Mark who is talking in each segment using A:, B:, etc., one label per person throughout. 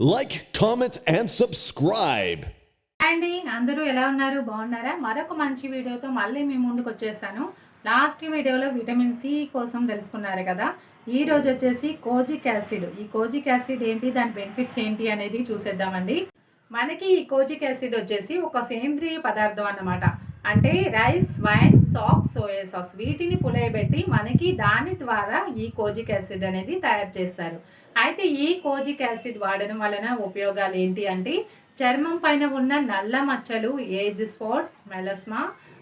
A: Like, comment, and subscribe.
B: అండి అందరూ ఎలా ఉన్నారు? బాగున్నారా? మరొక మంచి వీడియోతో మళ్ళీ మీ ముందుకు వచ్చేసాను. లాస్ట్ వీడియోలో విటమిన్ సి కోసం తెలుసుకున్నారు కదా. ఈ రోజు వచ్చేసి కోజిక్ యాసిడ్. ఈ కోజిక్ యాసిడ్ ఏంటి? దాని బెనిఫిట్స్ ఏంటి అనేది చూసేద్దామండి. మనకి ఈ కోజిక్ యాసిడ్ వచ్చేసి ఒక సేంద్రియ పదార్థం అన్నమాట. అంటే రైస్ వైన్ సాక్స్ సోయా సాస్ వీటిని పులయబెట్టి మనకి దాని ద్వారా ఈ కోజిక్ యాసిడ్ అనేది తయారు చేస్తారు. అయితే ఈ కోజిక్ యాసిడ్ వాడడం వలన ఉపయోగాలు ఏంటి అంటే చర్మం పైన ఉన్న నల్ల మచ్చలు ఏజ్ స్పాట్స్ మెలస్మా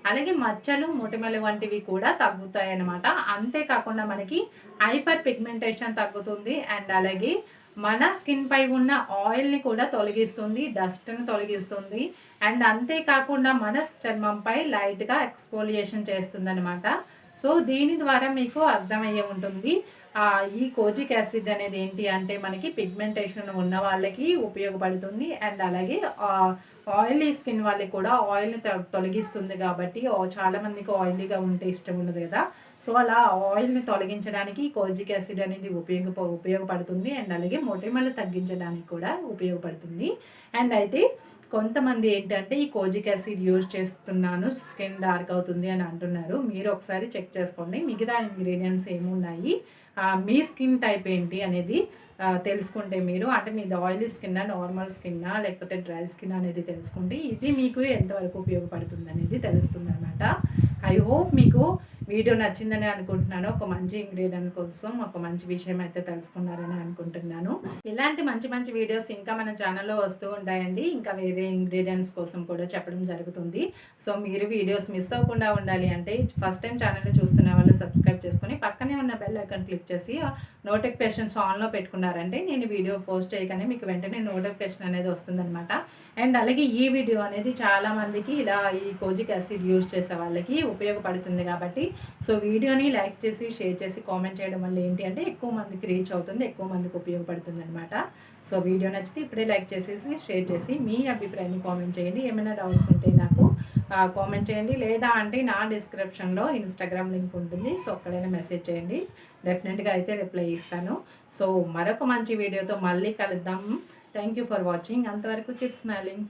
B: అలాగే మచ్చలు మొటిమలు వంటివి కూడా తగ్గుతాయి అన్నమాట అంతేకాకుండా మనకి హైపర్ పిగ్మెంటేషన్ తగ్గుతుంది అండ్ అలాగే మన స్కిన్ పై ఉన్న ఆయిల్ని కూడా తొలగిస్తుంది డస్ట్ని తొలగిస్తుంది. అండ్ అంతేకాకుండా మన చర్మంపై లైట్గా ఎక్స్పోలియేషన్ చేస్తుంది అనమాట సో దీని ద్వారా మీకు అర్థమయ్యే ఉంటుంది ఈ కోజిక్ యాసిడ్ అనేది ఏంటి అంటే మనకి పిగ్మెంటేషన్ ఉన్న వాళ్ళకి ఉపయోగపడుతుంది. అండ్ అలాగే ఆయిలీ స్కిన్ వాళ్ళకి కూడా ఆయిల్ని తొ- తొలగిస్తుంది కాబట్టి చాలామందికి చాలా మందికి ఆయిలీగా ఉంటే ఇష్టం ఉండదు కదా. సో అలా ఆయిల్ని తొలగించడానికి కోజిక్ యాసిడ్ అనేది ఉపయోగ ఉపయోగపడుతుంది. అండ్ అలాగే మొటిమలు తగ్గించడానికి కూడా ఉపయోగపడుతుంది. అండ్ అయితే కొంతమంది ఏంటంటే ఈ కోజిక్ యాసిడ్ యూజ్ చేస్తున్నాను స్కిన్ డార్క్ అవుతుంది అని అంటున్నారు. మీరు ఒకసారి చెక్ చేసుకోండి. మిగతా ఇంగ్రీడియంట్స్ ఏమున్నాయి? మీ స్కిన్ టైప్ ఏంటి అనేది తెలుసుకుంటే మీరు. అంటే మీది ఆయిలీ స్కిన్నా నార్మల్ స్కిన్నా లేకపోతే డ్రై స్కిన్ అనేది తెలుసుకుంటే ఇది మీకు ఎంతవరకు ఉపయోగపడుతుంది అనేది తెలుస్తుంది అనమాట ఐ హోప్ మీకు వీడియో నచ్చిందని అనుకుంటున్నాను. ఒక మంచి ఇంగ్రీడియంట్ కోసం ఒక మంచి విషయం అయితే తెలుసుకున్నారని అనుకుంటున్నాను. ఇలాంటి మంచి మంచి వీడియోస్ ఇంకా మన ఛానల్లో వస్తూ ఉంటాయండి. ఇంకా వేరే ఇంగ్రీడియంట్స్ కోసం కూడా చెప్పడం జరుగుతుంది. సో మీరు వీడియోస్ మిస్ అవ్వకుండా ఉండాలి అంటే ఫస్ట్ టైం ఛానల్ చూస్తున్న వాళ్ళు సబ్స్క్రైబ్ చేసుకొని పక్కనే ఉన్న బెల్ ఐకాన్ క్లిక్ చేసి నోటిఫికేషన్స్ ఆన్లో పెట్టుకున్నారంటే నేను వీడియో పోస్ట్ చేయగానే మీకు వెంటనే నోటిఫికేషన్ అనేది వస్తుందన్నమాట. అండ్ అలాగే ఈ వీడియో అనేది చాలామందికి ఇలా ఈ కోజిక్ యాసిడ్ యూజ్ చేసే వాళ్ళకి ఉపయోగపడుతుంది కాబట్టి సో వీడియోని లైక్ చేసి షేర్ చేసి కామెంట్ చేయడం వల్ల ఏంటి అంటే ఎక్కువ మందికి రీచ్ అవుతుంది ఎక్కువ మందికి ఉపయోగపడుతుంది అనమాట సో వీడియో నచ్చితే ఇప్పుడే లైక్ చేసేసి షేర్ చేసి మీ అభిప్రాయాన్ని కామెంట్ చేయండి. ఏమైనా డౌట్స్ ఉంటే నాకు కామెంట్ చేయండి. లేదా అంటే నా డిస్క్రిప్షన్లో ఇన్స్టాగ్రామ్ లింక్ ఉంటుంది. సో అక్కడైనా మెసేజ్ చేయండి. డెఫినెట్గా అయితే రిప్లై ఇస్తాను. సో మరొక మంచి వీడియోతో మళ్ళీ కలుద్దాం. థ్యాంక్ యూ ఫర్ వాచింగ్ అంతవరకు కీప్ స్మైలింగ్